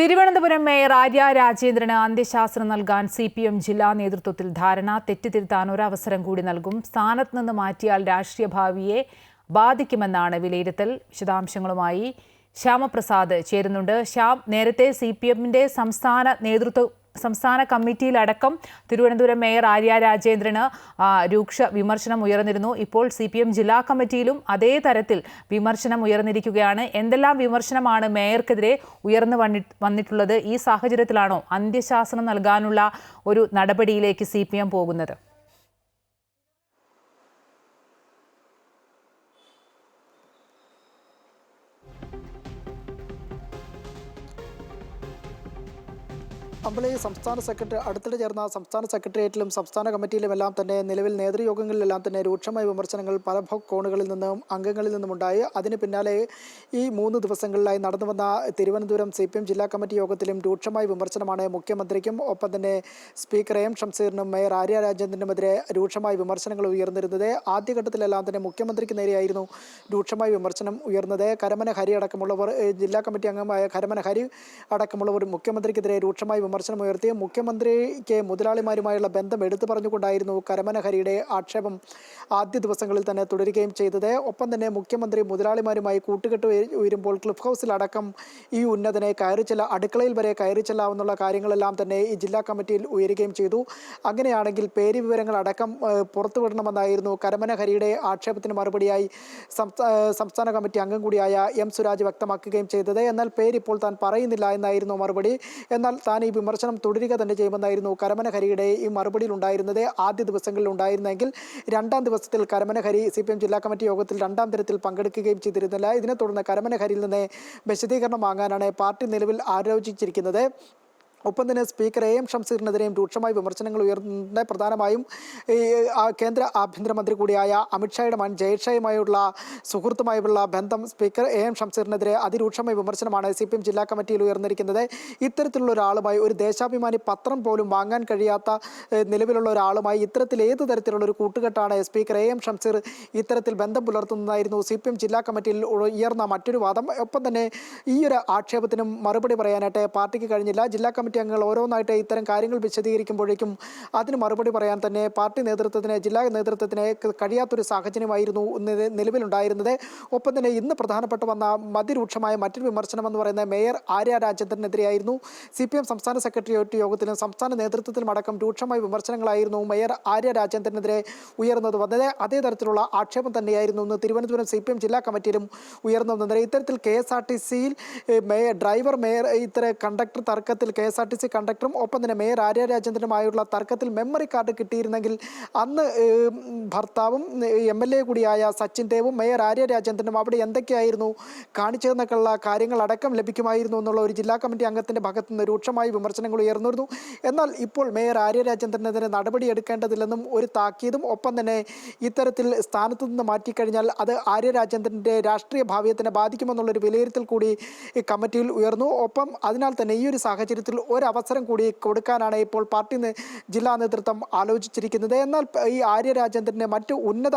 Thiruvananthapuram mayor Arya രാജേന്ദ്രന് അന്ത്യശാസ്ത്രം നൽകാൻ സി പി എം ജില്ലാ നേതൃത്വത്തിൽ ധാരണ തെറ്റുതിരുത്താൻ ഒരവസരം കൂടി നൽകും. സ്ഥാനത്ത് നിന്ന് മാറ്റിയാൽ രാഷ്ട്രീയ ഭാവിയെ ബാധിക്കുമെന്നാണ് വിലയിരുത്തൽ. വിശദാംശങ്ങളുമായി ശ്യാമപ്രസാദ് ചേരുന്നുണ്ട്. ശ്യാം നേരത്തെ സി പി സംസ്ഥാന നേതൃത്വ സംസ്ഥാന കമ്മിറ്റിയിലടക്കം തിരുവനന്തപുരം മേയർ ആര്യ രാജേന്ദ്രന് രൂക്ഷ വിമർശനം ഉയർന്നിരുന്നു. ഇപ്പോൾ സി പി എം ജില്ലാ കമ്മിറ്റിയിലും അതേ തരത്തിൽ വിമർശനം ഉയർന്നിരിക്കുകയാണ്. എന്തെല്ലാം വിമർശനമാണ് മേയർക്കെതിരെ ഉയർന്നു വന്നിട്ടുള്ളത്? ഈ സാഹചര്യത്തിലാണോ അന്ത്യശാസനം നൽകാനുള്ള ഒരു നടപടിയിലേക്ക് സി പോകുന്നത്? അമ്പലി സംസ്ഥാന സെക്രട്ടറി അടുത്തിടെ ചേർന്ന സംസ്ഥാന സെക്രട്ടേറിയറ്റിലും സംസ്ഥാന കമ്മിറ്റിയിലും എല്ലാം തന്നെ നിലവിൽ നേതൃയോഗങ്ങളിലെല്ലാം തന്നെ രൂക്ഷമായ വിമർശനങ്ങൾ പല കോണുകളിൽ നിന്നും അംഗങ്ങളിൽ നിന്നും ഉണ്ടായി അതിന് പിന്നാലെ ഈ മൂന്ന് ദിവസങ്ങളിലായി നടന്നു വന്ന തിരുവനന്തപുരം സി ജില്ലാ കമ്മിറ്റി യോഗത്തിലും രൂക്ഷമായ വിമർശനമാണ് മുഖ്യമന്ത്രിക്കും ഒപ്പം തന്നെ സ്പീക്കർ എം ഷംസീറിനും മേയർ ആര്യ രാജേന്ദ്രനുമെതിരെ രൂക്ഷമായ വിമർശനങ്ങൾ ഉയർന്നിരുന്നത്. ആദ്യഘട്ടത്തിലെല്ലാം തന്നെ മുഖ്യമന്ത്രിക്ക് നേരെയായിരുന്നു രൂക്ഷമായ വിമർശനം ഉയർന്നത്. കരമന ഹരി അടക്കമുള്ളവർ ജില്ലാ കമ്മിറ്റി അംഗമായ കരമന ഹരി അടക്കമുള്ളവർ മുഖ്യമന്ത്രിക്കെതിരെ രൂക്ഷമായ വിമർശനം ഉയർത്തി മുഖ്യമന്ത്രിക്ക് മുതലാളിമാരുമായുള്ള ബന്ധം എടുത്തു പറഞ്ഞുകൊണ്ടായിരുന്നു കരമനഹരിയുടെ ആക്ഷേപം ആദ്യ ദിവസങ്ങളിൽ തന്നെ തുടരുകയും ചെയ്തത്. ഒപ്പം തന്നെ മുഖ്യമന്ത്രി മുതലാളിമാരുമായി കൂട്ടുകെട്ട് ഉയരുമ്പോൾ ക്ലിഫ് ഹൗസിലടക്കം ഈ ഉന്നതനെ കയറി ചെല്ല അടുക്കളയിൽ വരെ കയറി ചെല്ലാവുന്നുള്ള കാര്യങ്ങളെല്ലാം തന്നെ ഈ ജില്ലാ കമ്മിറ്റിയിൽ ഉയരുകയും ചെയ്തു. അങ്ങനെയാണെങ്കിൽ പേര് വിവരങ്ങൾ അടക്കം പുറത്തുവിടണമെന്നായിരുന്നു കരമനഹരിയുടെ ആക്ഷേപത്തിന് മറുപടിയായി സംസ്ഥാന കമ്മിറ്റി അംഗം കൂടിയായ എം സുരാജ് വ്യക്തമാക്കുകയും ചെയ്തത്. എന്നാൽ പേരിപ്പോൾ താൻ പറയുന്നില്ല എന്നായിരുന്നു മറുപടി. എന്നാൽ താൻ ഈ വിമർശനം തുടരുക തന്നെ ചെയ്യുമെന്നായിരുന്നു കരമന ഹരിയുടെ ഈ മറുപടിയിൽ ഉണ്ടായിരുന്നത്. ആദ്യ ദിവസങ്ങളിൽ ഉണ്ടായിരുന്നെങ്കിൽ രണ്ടാം ദിവസത്തിൽ കരമനഹരി സി പി എം ജില്ലാ കമ്മിറ്റി യോഗത്തിൽ രണ്ടാം തരത്തിൽ പങ്കെടുക്കുകയും ചെയ്തിരുന്നില്ല. ഇതിനെ തുടർന്ന് കരമനഹരിയിൽ നിന്ന് വിശദീകരണം വാങ്ങാനാണ് പാർട്ടി നിലവിൽ ആലോചിച്ചിരിക്കുന്നത്. ഒപ്പം തന്നെ സ്പീക്കർ എ എം ഷംസീറിനെതിരെയും രൂക്ഷമായ വിമർശനങ്ങൾ ഉയർന്ന പ്രധാനമായും ഈ കേന്ദ്ര ആഭ്യന്തരമന്ത്രി കൂടിയായ അമിത്ഷായുടെ മൻ ജയ്ഷായുമായുള്ള സുഹൃത്തുമായുള്ള ബന്ധം സ്പീക്കർ എ എം ഷംസീറിനെതിരെ അതിരൂക്ഷമായ വിമർശനമാണ് സി പി എം ജില്ലാ കമ്മിറ്റിയിൽ ഉയർന്നിരിക്കുന്നത്. ഇത്തരത്തിലുള്ള ഒരാളുമായി ഒരു ദേശാഭിമാനി പത്രം പോലും വാങ്ങാൻ കഴിയാത്ത നിലവിലുള്ള ഒരാളുമായി ഇത്തരത്തിൽ ഏത് തരത്തിലുള്ള ഒരു കൂട്ടുകെട്ടാണ് സ്പീക്കർ എ എം ഷംസീർ ഇത്തരത്തിൽ ബന്ധം പുലർത്തുന്നതായിരുന്നു സി പി എം ജില്ലാ കമ്മിറ്റിയിൽ ഉയർന്ന മറ്റൊരു വാദം. ഒപ്പം തന്നെ ഈ ഒരു ആക്ഷേപത്തിനും മറുപടി പറയാനായിട്ട് പാർട്ടിക്ക് കഴിഞ്ഞില്ല. ജില്ലാ കമ്മിറ്റി അംഗങ്ങൾ ഓരോന്നായിട്ട് ഇത്തരം കാര്യങ്ങൾ വിശദീകരിക്കുമ്പോഴേക്കും അതിന് മറുപടി പറയാൻ തന്നെ പാർട്ടി നേതൃത്വത്തിന് ജില്ലാ നേതൃത്വത്തിന് കഴിയാത്തൊരു സാഹചര്യമായിരുന്നു നിലവിലുണ്ടായിരുന്നത്. ഒപ്പം തന്നെ ഇന്ന് പ്രധാനപ്പെട്ട വന്ന മതിരൂക്ഷമായ മറ്റൊരു വിമർശനം എന്ന് പറയുന്നത് മേയർ ആര്യ രാജേന്ദ്രനെതിരെയായിരുന്നു. സി പി എം സംസ്ഥാന സെക്രട്ടേറിയറ്റ് യോഗത്തിലും സംസ്ഥാന നേതൃത്വത്തിലും അടക്കം രൂക്ഷമായ വിമർശനങ്ങളായിരുന്നു മേയർ ആര്യ രാജേന്ദ്രനെതിരെ ഉയർന്നത് വന്നത്. അതേ തരത്തിലുള്ള ആക്ഷേപം തന്നെയായിരുന്നു ഇന്ന് തിരുവനന്തപുരം സി പി എം ജില്ലാ കമ്മിറ്റിയിലും ഉയർന്നു വന്നത്. ഇത്തരത്തിൽ കെ എസ് ആർ ടി സിയിൽ മേയർ ഡ്രൈവർ മേയർ ഇത്തരം കണ്ടക്ടർ തർക്കത്തിൽ K S R T C കണ്ടക്ടറും ഒപ്പം തന്നെ മേയർ ആര്യ രാജേന്ദ്രനുമായുള്ള തർക്കത്തിൽ മെമ്മറി കാർഡ് കിട്ടിയിരുന്നെങ്കിൽ അന്ന് ഭർത്താവും എം എൽ എ കൂടിയായ സച്ചിൻ ദേവും മേയർ ആര്യ രാജേന്ദ്രനും അവിടെ എന്തൊക്കെയായിരുന്നു കാണിച്ചതെന്നൊക്കെയുള്ള കാര്യങ്ങളടക്കം ലഭിക്കുമായിരുന്നു എന്നുള്ള ഒരു ജില്ലാ കമ്മിറ്റി അംഗത്തിന്റെ ഭാഗത്തു നിന്ന് രൂക്ഷമായ വിമർശനങ്ങൾ ഉയർന്നിരുന്നു. എന്നാൽ ഇപ്പോൾ മേയർ ആര്യ രാജേന്ദ്രനെതിരെ നടപടി എടുക്കേണ്ടതില്ലെന്നും ഒരു താക്കീതും ഒപ്പം തന്നെ ഇത്തരത്തിൽ സ്ഥാനത്തു നിന്ന് മാറ്റിക്കഴിഞ്ഞാൽ അത് ആര്യ രാജേന്ദ്രന്റെ രാഷ്ട്രീയ ഭാവിയെ തന്നെ ബാധിക്കുമെന്നുള്ളൊരു വിലയിരുത്തൽ കൂടി കമ്മിറ്റിയിൽ ഉയർന്നു. ഒപ്പം അതിനാൽ തന്നെ ഈ ഒരു സാഹചര്യത്തിൽ ഒരവസരം കൂടി കൊടുക്കാനാണ് ഇപ്പോൾ പാർട്ടി ജില്ലാ നേതൃത്വം ആലോചിച്ചിരിക്കുന്നത്. എന്നാൽ ഈ ആര്യ രാജേന്ദ്രന്റെ മറ്റു ഉന്നത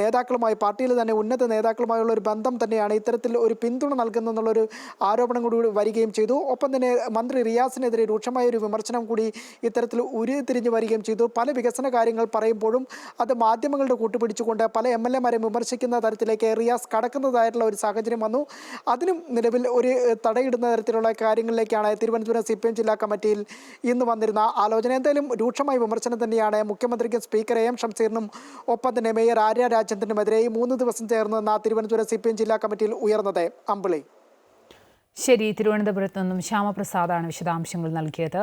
നേതാക്കളുമായി പാർട്ടിയിൽ തന്നെ ഉന്നത നേതാക്കളുമായുള്ള ഒരു ബന്ധം തന്നെയാണ് ഇത്തരത്തിൽ ഒരു പിന്തുണ നൽകുന്നെന്നുള്ളൊരു ആരോപണം കൂടി വരികയും ചെയ്തു. ഒപ്പം തന്നെ മന്ത്രി റിയാസിനെതിരെ രൂക്ഷമായ ഒരു വിമർശനം കൂടി ഇത്തരത്തിൽ ഉരുതിരിഞ്ഞു വരികയും ചെയ്തു. പല വികസന കാര്യങ്ങൾ പറയുമ്പോഴും അത് മാധ്യമങ്ങളുടെ കൂട്ടുപിടിച്ചുകൊണ്ട് പല എം എൽ എമാരെ വിമർശിക്കുന്ന തരത്തിലേക്ക് റിയാസ് കടക്കുന്നതായിട്ടുള്ള ഒരു സാഹചര്യം വന്നു. അതിനും നിലവിൽ ഒരു തടയിടുന്ന തരത്തിലുള്ള കാര്യങ്ങളിലേക്കാണ് തിരുവനന്തപുരം സി പി എം ജില്ലാ കമ്മിറ്റിയിൽ ഇന്ന് വന്നിരുന്ന ആലോചന. എന്തായാലും രൂക്ഷമായ വിമർശനം തന്നെയാണ് മുഖ്യമന്ത്രിക്കും സ്പീക്കർ എ എം ഷംസീറിനും ഒപ്പം തന്നെ മേയർ ആര്യ രാജേന്ദ്രനുമെതിരെ ഈ മൂന്ന് ദിവസം ചേർന്ന് നിന്ന തിരുവനന്തപുരം സി പി എം ജില്ലാ കമ്മിറ്റിയിൽ ഉയർന്നത് അമ്പിളി. ശരി തിരുവനന്തപുരത്ത് നിന്നും ശ്യാമപ്രസാദാണ് വിശദാംശങ്ങൾ നൽകിയത്.